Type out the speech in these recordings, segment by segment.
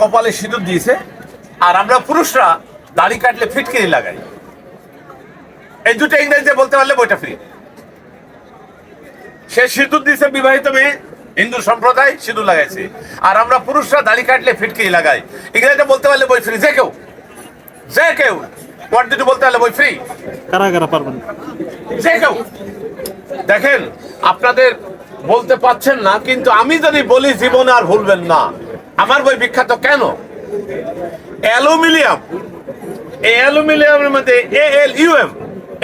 কপালে সিঁদুর দিয়েছে আর আমরা পুরুষরা দাড়ি কাটলে ফিটকিরি লাগাই। এই দুটো ইংরেজিতে বলতে পারলে বইটা ফ্রি সে সিঁদুর দিয়েছে বিবাহিত মেয়ে হিন্দু সম্প্রদায় সিঁদুর লাগাইছে। আর আমরা পুরুষরা দাড়ি কাটলে ফিটকিরি লাগাই। ইংরেজিতে বলতে পারলে বই ফ্রি যে কেউ যে কেউ ওয়ার্ড দুটো বলতে পারলে বই ফ্রি কারা কারা পারবেন। যে কেউ। দেখেন আপনাদের বলতে পাচ্ছেন না কিন্তু আমি যদি বলি জীবনে আর ভুলবেন না। আমার বই বিখ্যাত কেন? অ্যালুমিনিয়াম। এই অ্যালুমিনিয়ামের মধ্যে এ এল ইউএম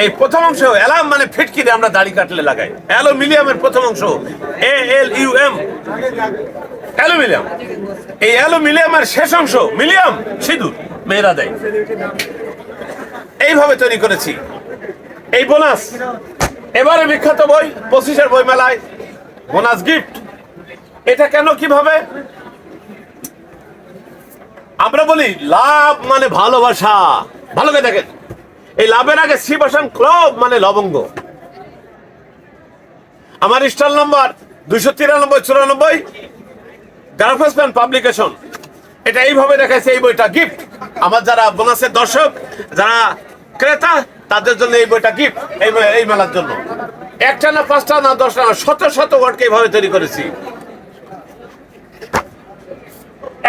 এই প্রথম অংশ অ্যালাম মানে ফিটকিরে আমরা দাড়ি কাটলে লাগাই। অ্যালুমিনিয়ামের প্রথম অংশ, A L U M. Aluminium. এই অ্যালুমিনিয়ামের শেষ অংশ, মিলিয়াম, সিঁদুর, মেয়েরা দেয়। এইভাবে তৈরি করেছি। এই বোনাস। এবারে বিখ্যাত বই, পঁচিশের বই মেলায় বোনাস গিফট। এটা কেন, কীভাবে? আমরা বলি, লাভ মানে ভালোবাসা। ভালো করে দেখেন। এই লাভের আগে সি বসান ক্লব মানে লবঙ্গ। আমার স্টল নম্বর দুশো তিরানব্বই, চুরানব্বই। পাবলিকেশন। এটা এইভাবে দেখাইছে, এই বইটা গিফট আমার যারা বোনাসের দর্শক, যারা ক্রেতা, তাদের জন্য এই বইটা গিফট এই এই মেলার জন্য। একটা না পাঁচটা না দশটা না শত শত ওয়ার্ডকে এইভাবে তৈরি করেছি।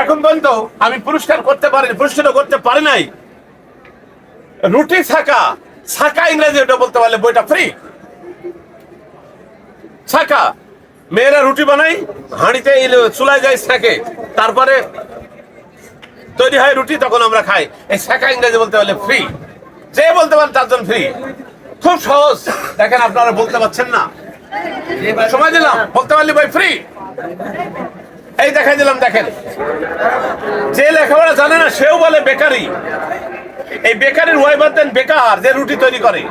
এখন পর্যন্ত আমি পুরস্কার করতে পারি পুরস্কার করতে পারি নাই। রুটি ছাকা ছাকা ইংরেজি ওটা বলতে পারলে বইটা ফ্রি ছাকা, মেয়েরা রুটি বানাই হাঁড়িতে চুলায় যায় থাকে তারপরে তৈরি হয় রুটি, তখন আমরা খাই। এই শাখা ইংরেজি বলতে পারলে ফ্রি যে বলতে পারেন তার জন্য ফ্রি খুব সহজ। দেখেন আপনারা বলতে পারছেন না। সময় দিলাম। বলতে পারলি ভাই ফ্রি এই দেখাই দিলাম, দেখেন। যে লেখাপড়া জানে না, সেও বলে বেকারি। এই বেকারের ওয়াইবার দেন বেকার, যে রুটি তৈরি করে।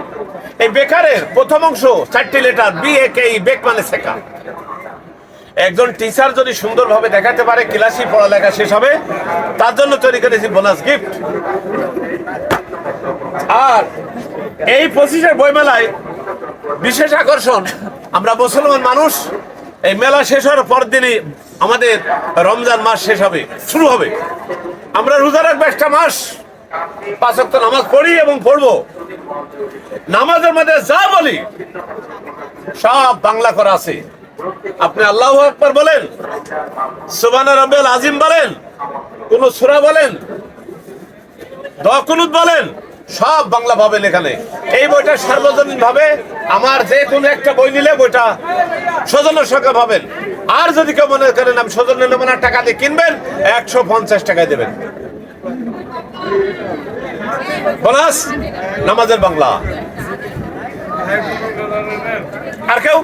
এই বেকারের প্রথম অংশ চারটি letter, B, A, K bake মানে শেখা। একজন টিচার যদি সুন্দরভাবে দেখাতে পারে ক্লাসি পড়ালেখা শেষ হবে, তার জন্য তৈরি করেছি বোনাস গিফট আর এই পঁচিশের বইমেলায় বিশেষ আকর্ষণ, আমরা মুসলমান মানুষ এই মেলা শেষ হওয়ার পর দিনই আমাদের রমজান মাস শেষ হবে, শুরু হবে। আমরা রোজা রাখব একটা মাস, পাঁচ ওয়াক্ত নামাজ পড়ি এবং পড়ব। নামাজের মধ্যে যা বলি, সব বাংলা করা আছে। আপনি আল্লাহ আকবর বলেন সুবানা রব্বেল আজিম বলেন, কোন সুরা বলেন দকুনুত বলেন, সব বাংলা পাবেন এখানে। এই বইটা সার্বজনীন ভাবে আমার যে কোনো একটা বই নিলে বইটা সজনের সংখ্যা পাবেন আর যদি কেউ মনে করেন আমি সজনের নেব না টাকা দিয়ে কিনবেন, একশো পঞ্চাশ টাকায় দেবেন। নামাজের বাংলা। আর কেউ?